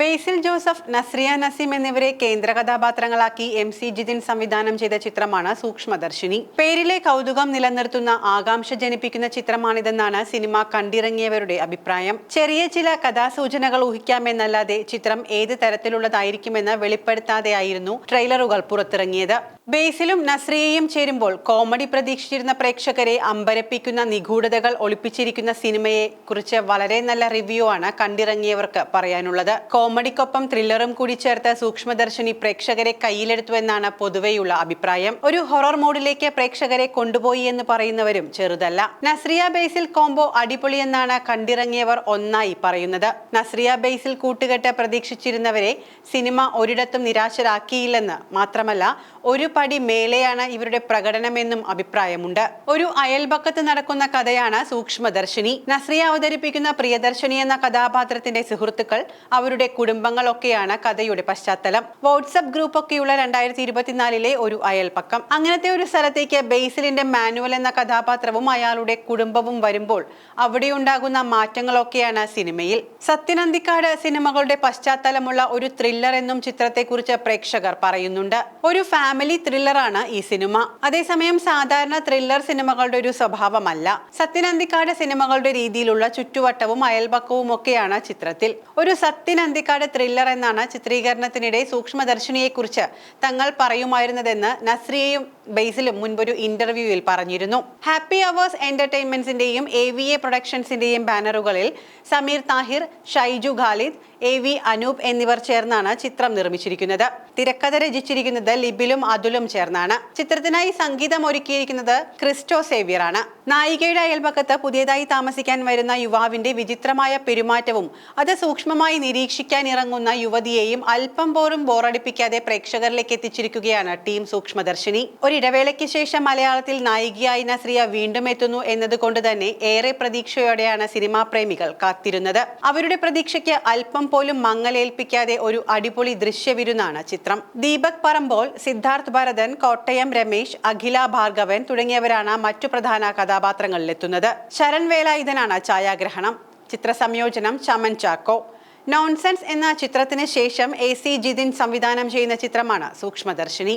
ബേസിൽ Joseph Nazriya Naseem എന്നിവരെ കേന്ദ്ര കഥാപാത്രങ്ങളാക്കി M C Jithin സംവിധാനം ചെയ്ത ചിത്രമാണ് സൂക്ഷ്മദർശിനി. പേരിലെ കൗതുകം നിലനിർത്തുന്ന ആകാംക്ഷ ജനിപ്പിക്കുന്ന ചിത്രമാണിതെന്നാണ് സിനിമ കണ്ടിറങ്ങിയവരുടെ അഭിപ്രായം. ചെറിയ ചില കഥാസൂചനകൾ ഊഹിക്കാമെന്നല്ലാതെ ചിത്രം ഏത് തരത്തിലുള്ളതായിരിക്കുമെന്ന് വെളിപ്പെടുത്താതെയായിരുന്നു ട്രെയിലറുകൾ പുറത്തിറങ്ങിയത്. ബേസിലും നസ്രിയയും ചേരുമ്പോൾ കോമഡി പ്രതീക്ഷിച്ചിരുന്ന പ്രേക്ഷകരെ അമ്പരപ്പിക്കുന്ന നിഗൂഢതകൾ ഒളിപ്പിച്ചിരിക്കുന്ന സിനിമയെ കുറിച്ച് വളരെ നല്ല റിവ്യൂ ആണ് കണ്ടിറങ്ങിയവർക്ക് പറയാനുള്ളത്. കോമഡിക്കൊപ്പം ത്രില്ലറും കൂടി ചേർത്ത സൂക്ഷ്മദർശിനി പ്രേക്ഷകരെ കയ്യിലെടുത്തുവെന്നാണ് പൊതുവെയുള്ള അഭിപ്രായം. ഒരു ഹൊറർ മോഡിലേക്ക് പ്രേക്ഷകരെ കൊണ്ടുപോയി എന്ന് പറയുന്നവരും ചെറുതല്ല. നസ്രിയ ബേസിൽ കോംബോ അടിപൊളിയെന്നാണ് കണ്ടിറങ്ങിയവർ ഒന്നായി പറയുന്നത്. നസ്രിയ ബേസിൽ കൂട്ടുകെട്ട് പ്രതീക്ഷിച്ചിരുന്നവരെ സിനിമ ഒരിടത്തും നിരാശരാക്കിയില്ലെന്ന് മാത്രമല്ല ഒരു പടി മേലെയാണ് ഇവരുടെ പ്രകടനമെന്നും അഭിപ്രായമുണ്ട്. ഒരു അയൽപക്കത്ത് നടക്കുന്ന കഥയാണ് സൂക്ഷ്മദർശിനി. നസ്രിയ അവതരിപ്പിക്കുന്ന പ്രിയദർശിനി എന്ന കഥാപാത്രത്തിന്റെ സുഹൃത്തുക്കൾ അവരുടെ കുടുംബങ്ങളൊക്കെയാണ് കഥയുടെ പശ്ചാത്തലം. വാട്സപ്പ് ഗ്രൂപ്പ് ഒക്കെയുള്ള രണ്ടായിരത്തി ഇരുപത്തിനാലിലെ ഒരു അയൽപ്പക്കം അങ്ങനത്തെ ഒരു സ്ഥലത്തേക്ക് ബേസിലിന്റെ മാനുവൽ എന്ന കഥാപാത്രവും അയാളുടെ കുടുംബവും വരുമ്പോൾ അവിടെ ഉണ്ടാകുന്ന മാറ്റങ്ങളൊക്കെയാണ് സിനിമയിൽ. സത്യനന്ദിക്കാട് സിനിമകളുടെ പശ്ചാത്തലമുള്ള ഒരു ത്രില്ലർ എന്നും ചിത്രത്തെക്കുറിച്ച് പ്രേക്ഷകർ പറയുന്നുണ്ട്. ഒരു ഫാമിലി ത്രില്ലറാണ് ഈ സിനിമ. അതേസമയം സാധാരണ ത്രില്ലർ സിനിമകളുടെ ഒരു സ്വഭാവമല്ല. സത്യനന്ദിക്കാട് സിനിമകളുടെ രീതിയിലുള്ള ചുറ്റുവട്ടവും അയൽപക്കവും ഒക്കെയാണ് ചിത്രത്തിൽ. ഒരു സത്യനന്ദിക്കാട് ത്രില്ലർ എന്നാണ് ചിത്രീകരണത്തിനിടെ സൂക്ഷ്മദർശിനിയെക്കുറിച്ച് തങ്ങൾ പറയുമായിരുന്നതെന്ന് നസ്രിയയും ബേസിലും മുൻപൊരു ഇന്റർവ്യൂവിൽ പറഞ്ഞിരുന്നു. ഹാപ്പി അവേഴ്സ് എന്റർടൈൻമെന്റ്സിന്റെയും എ വി എ പ്രൊഡക്ഷൻസിന്റെയും ബാനറുകളിൽ സമീർ താഹിർ ഷൈജു ഖാലിദ് എ വി അനൂപ് എന്നിവർ ചേർന്നാണ് ചിത്രം നിർമ്മിച്ചിരിക്കുന്നത്. തിരക്കഥ രചിച്ചിരിക്കുന്നത് ലിബിലും അതുലും ചേർന്നാണ്. ചിത്രത്തിനായി സംഗീതം ഒരുക്കിയിരിക്കുന്നത് ക്രിസ്റ്റോ സേവ്യർ ആണ്. നായികയുടെ അയൽപക്കത്ത് പുതിയതായി താമസിക്കാൻ വരുന്ന യുവാവിന്റെ വിചിത്രമായ പെരുമാറ്റവും അത് സൂക്ഷ്മമായി നിരീക്ഷിക്കാൻ ഇറങ്ങുന്ന യുവതിയെയും അല്പം പോലും ബോറടിപ്പിക്കാതെ പ്രേക്ഷകരിലേക്ക് എത്തിച്ചിരിക്കുകയാണ് ടീം സൂക്ഷ്മദർശിനി. ഒരിടവേളയ്ക്ക് ശേഷം മലയാളത്തിൽ നായികയായി നസ്രിയ വീണ്ടും എത്തുന്നു എന്നതുകൊണ്ട് തന്നെ ഏറെ പ്രതീക്ഷയോടെയാണ് സിനിമാ പ്രേമികൾ കാത്തിരുന്നത്. അവരുടെ പ്രതീക്ഷയ്ക്ക് അല്പം പോലും മങ്ങലേൽപ്പിക്കാതെ ഒരു അടിപൊളി ദൃശ്യവിരുന്നാണ് ചിത്രം. ദീപക് പറമ്പോൾ സിദ്ധാർത്ഥ് ഭരതൻ കോട്ടയം രമേശ് അഖില ഭാർഗവൻ തുടങ്ങിയവരാണ് മറ്റു പ്രധാന കഥാപാത്രങ്ങളിലെത്തുന്നത്. ശരൺ വേലായുധനാണ് ഛായാഗ്രഹണം. ചിത്ര സംയോജനം ചമൻ ചാക്കോ. നോൺസെൻസ് എന്ന ചിത്രത്തിന് ശേഷം എ സി ജിതിൻ സംവിധാനം ചെയ്യുന്ന ചിത്രമാണ് സൂക്ഷ്മദർശിനി.